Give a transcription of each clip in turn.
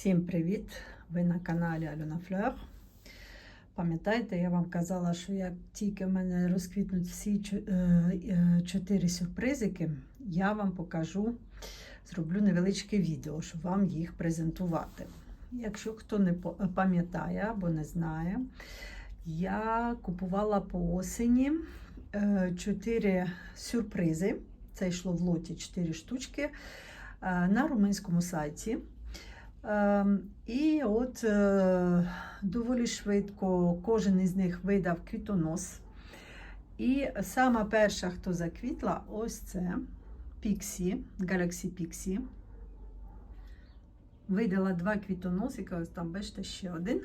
Всім привіт! Ви на каналі Альона Флер. Пам'ятаєте, я вам казала, що як тільки в мене розквітнуть всі е, е, чотири сюрпризики, я вам покажу, зроблю невеличке відео, щоб вам їх презентувати. Якщо хто не пам'ятає або не знає, я купувала по осені е, чотири сюрпризи. Це йшло в лоті 4 штучки на румунському сайті. Ем, І от е, доволі швидко кожен із них видав квітонос. І сама перша, хто заквітла, ось це Pixie, Galaxy Pixie. Видала два квітоносика, ось там бачите ще один.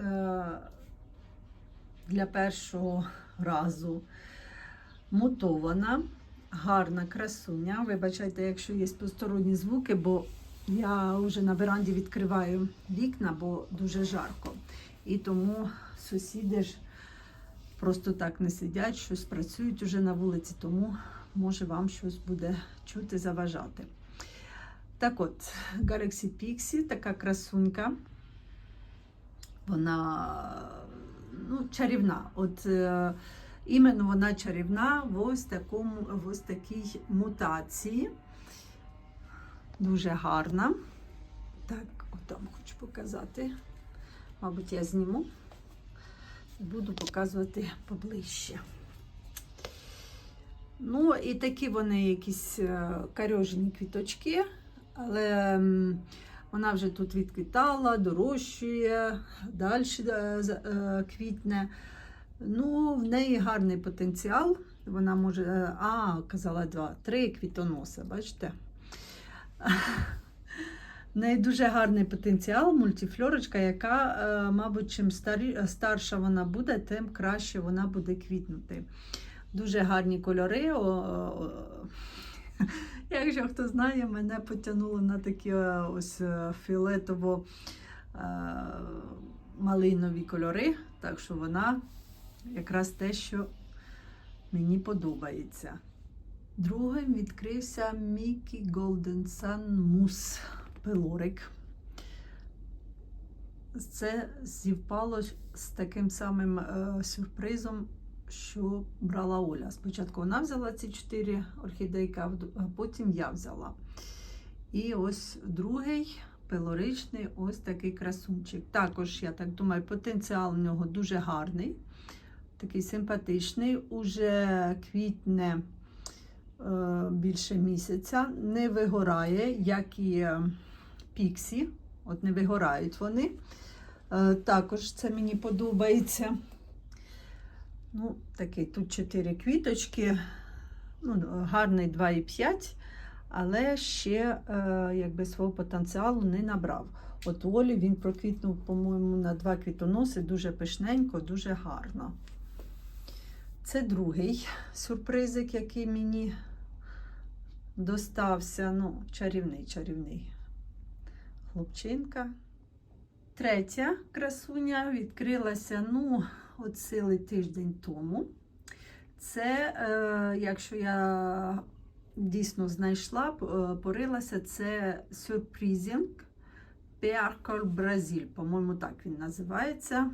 Е, Для першого разу мутована, гарна красуня. Вибачайте, якщо є посторонні звуки, бо я вже на веранді відкриваю вікна, бо дуже жарко. І тому сусіди ж просто так не сидять, щось працюють уже на вулиці, тому може вам щось буде чути, заважати. Так от, Galaxy Pixie, така красунька. Вона ну, чарівна. От е, іменно вона чарівна в ось, такому, в ось такій мутації. Дуже гарна. Так, отам хочу показати. Мабуть, я зніму і буду показувати поближче. Ну, і такі вони якісь е, карьожені квіточки, але вона вже тут відквітала, дорощує, далі е, квітне. Ну, в неї гарний потенціал. Вона може, е, а, казала два, три квітоноси, бачите? В неї дуже гарний потенціал, мультифлорочка, яка, е, мабуть, чим старша вона буде, тим краще вона буде квітнути. Дуже гарні кольори. Якщо хто знає, мене потягнуло на такі е, ось е, фіолетово е, малинові кольори, так що вона якраз те, що мені подобається. Другим відкрився Mickey Golden Sun Mousse пилорик. Це зівпало з таким самим е, сюрпризом, що брала Оля. Спочатку вона взяла ці чотири орхідейки, а потім я взяла. І ось другий пилоричний, ось такий красунчик. Також, я так думаю, потенціал в нього дуже гарний, такий симпатичний. Уже квітне більше місяця, не вигорає, як і е, піксі. От не вигорають вони. Е, Також це мені подобається. Ну, такий тут 4 квіточки, ну, гарний 2,5, але ще е, якби свого потенціалу не набрав. От Олі він проквітнув, по-моєму, на два квітоноси дуже пишненько, дуже гарно. Це другий сюрпризик, який мені достався. Ну, чарівний, чарівний хлопчинка. Третя красуня відкрилася, ну, от сили тиждень тому. Це, е, якщо я дійсно знайшла, е, порилася, це сюрпризінг Перколь Бразиль. По-моєму, так він називається.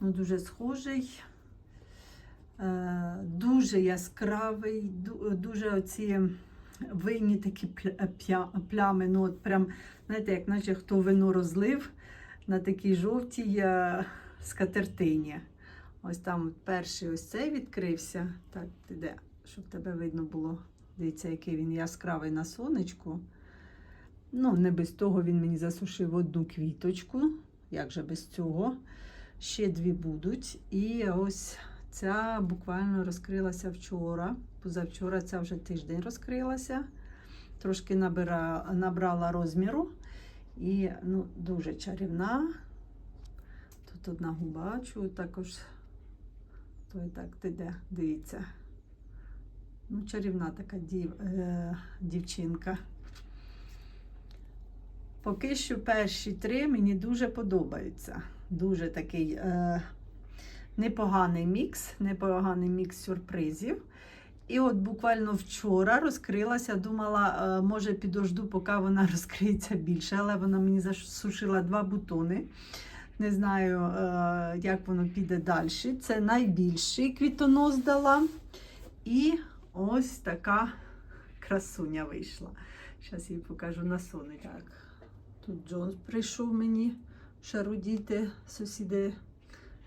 Ну, дуже схожий. Е, Дуже яскравий, дуже оці винні такі плями. Ну, от прям, знаєте, як наче хто вино розлив на такій жовтій е, скатертині. Ось там перший ось цей відкрився. Так, ти де, щоб тебе видно було. Дивіться, який він яскравий на сонечку. Ну, не без того він мені засушив одну квіточку. Як же без цього? Ще дві будуть. І ось ця буквально розкрилася вчора. Позавчора ця вже тиждень розкрилася. Трошки набира, набрала розміру. І ну, дуже чарівна. Тут одна губа, чую також. Той так ти де, дивіться. Ну, чарівна така дів, е, дівчинка. Поки що перші три мені дуже подобаються. Дуже такий е, непоганий мікс, непоганий мікс сюрпризів. І от буквально вчора розкрилася, думала, е, може підожду, поки вона розкриється більше, але вона мені засушила два бутони. Не знаю, е, як воно піде далі. Це найбільший квітонос дала. І ось така красуня вийшла. Зараз їй покажу на сонечку. Тут Джонс прийшов мені шарудіти, сусіди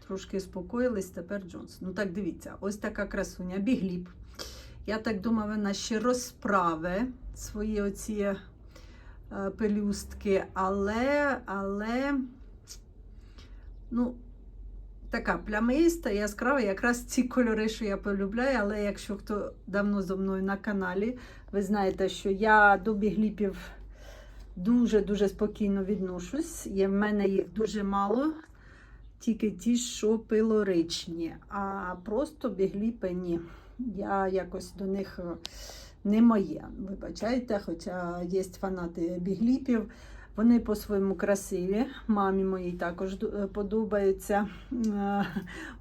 трошки спокоїлись, тепер Джонс. Ну так дивіться, ось така красуня, бігліп. Я так думаю, вона ще розправи свої оці е, пелюстки, але, але, ну, така плямиста, яскрава, якраз ці кольори, що я полюбляю, але якщо хто давно зо мною на каналі, ви знаєте, що я до бігліпів дуже-дуже спокійно відношусь. Є в мене їх дуже мало, тільки ті, що пилоричні, а просто бігліпи ні. Я якось до них е, не моє. Вибачайте, хоча є фанати бігліпів. Вони по-своєму красиві. Мамі моїй також ду- подобаються. Е,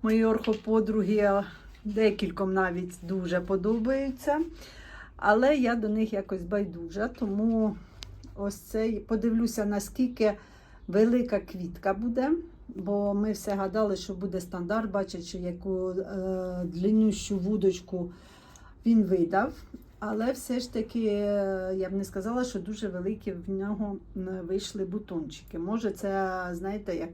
Мої орхоподруги декільком навіть дуже подобаються. Але я до них якось байдужа, тому ось цей подивлюся, наскільки велика квітка буде. Бо ми все гадали, що буде стандарт, бачачи, яку е, длиннющу вудочку він видав. Але все ж таки, е, я б не сказала, що дуже великі в нього вийшли бутончики. Може, це, знаєте, як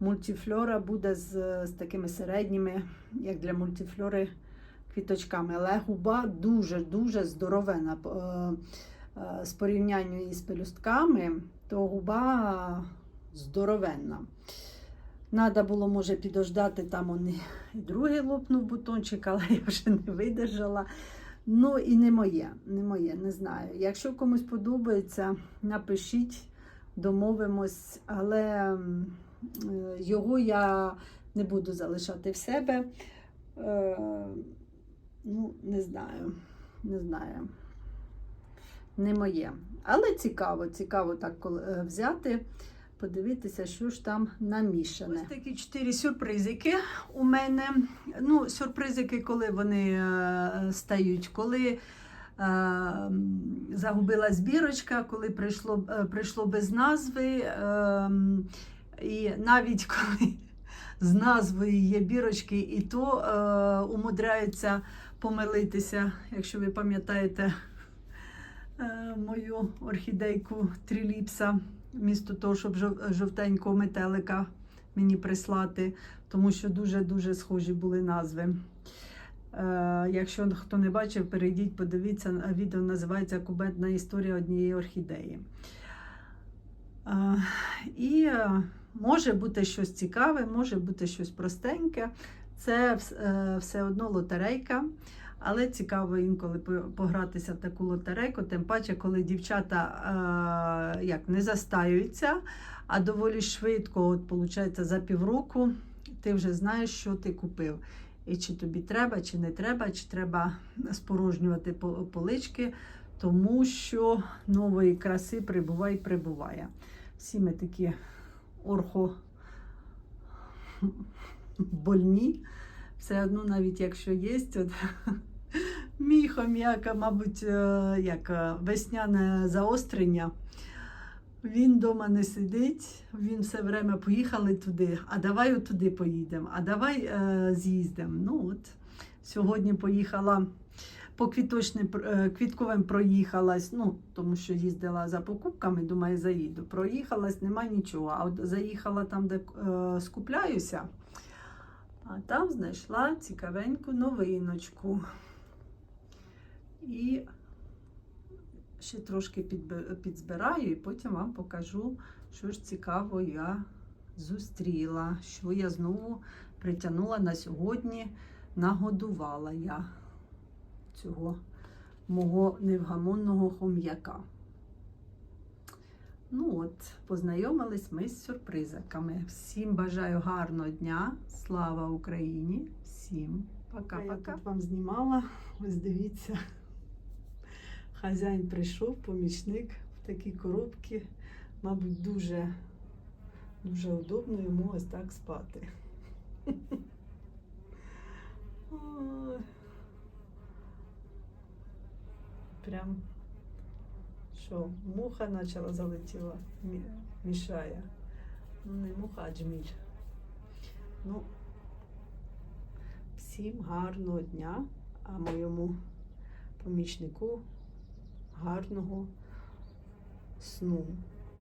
мультифлора буде з, з такими середніми, як для мультифлори, квіточками. Але губа дуже-дуже здоровена. Е, е, З порівнянням із пелюстками, то губа здоровенна. Надо було, може, підождати, там он і другий лопнув бутончик, але я вже не видержала. Ну і не моє, не моє, не знаю. Якщо комусь подобається, напишіть, домовимось, але е, його я не буду залишати в себе. Е, ну, не знаю, не знаю. Не моє. Але цікаво, цікаво так е, взяти подивитися, що ж там намішане. Ось такі чотири сюрпризики у мене. Ну, сюрпризики, коли вони е, стають, коли е, м, загубилась бірочка, коли прийшло, е, прийшло без назви. Е, і навіть коли з назвою є бірочки, і то е, умудряються помилитися, якщо ви пам'ятаєте мою орхідейку Тріліпса вмісто того, щоб жовтенького метелика мені прислати, тому що дуже-дуже схожі були назви. Е, якщо хто не бачив, перейдіть, подивіться, відео називається Кубетна історія однієї орхідеї. Е, і е, може бути щось цікаве, може бути щось простеньке. Це все одно лотерейка. Але цікаво інколи погратися в таку лотерейку, тим паче, коли дівчата е, як не застаюються, а доволі швидко, от, виходить, за півроку ти вже знаєш, що ти купив. І чи тобі треба, чи не треба, чи треба спорожнювати полички, тому що нової краси прибуває і прибуває. Всі ми такі орхо больні. Все одно, навіть якщо є, от, мій хом'яка, мабуть, е, як е, весняне заострення. Він вдома не сидить, він все время поїхали туди, а давай туди поїдемо, а давай е, з'їздимо. Ну от, сьогодні поїхала по квіточним е, квітковим проїхалась, ну, тому що їздила за покупками, думаю, заїду. Проїхалась, нема нічого. А от заїхала там, де е, скупляюся, а там знайшла цікавеньку новиночку. І ще трошки підзбираю, і потім вам покажу, що ж цікаво я зустріла, що я знову притягнула на сьогодні, нагодувала я цього мого невгамонного хом'яка. Ну от, познайомились ми з сюрпризиками. Всім бажаю гарного дня. Слава Україні! Всім пока-пока. Вам знімала. Ось дивіться. Хазяїн прийшов, помічник в такій коробці. Мабуть, дуже, дуже удобно йому ось так спати. Прям що, муха почала залетіла, мішає. Ну, не муха, а джміль. Ну, всім гарного дня, а моєму помічнику гарного сну.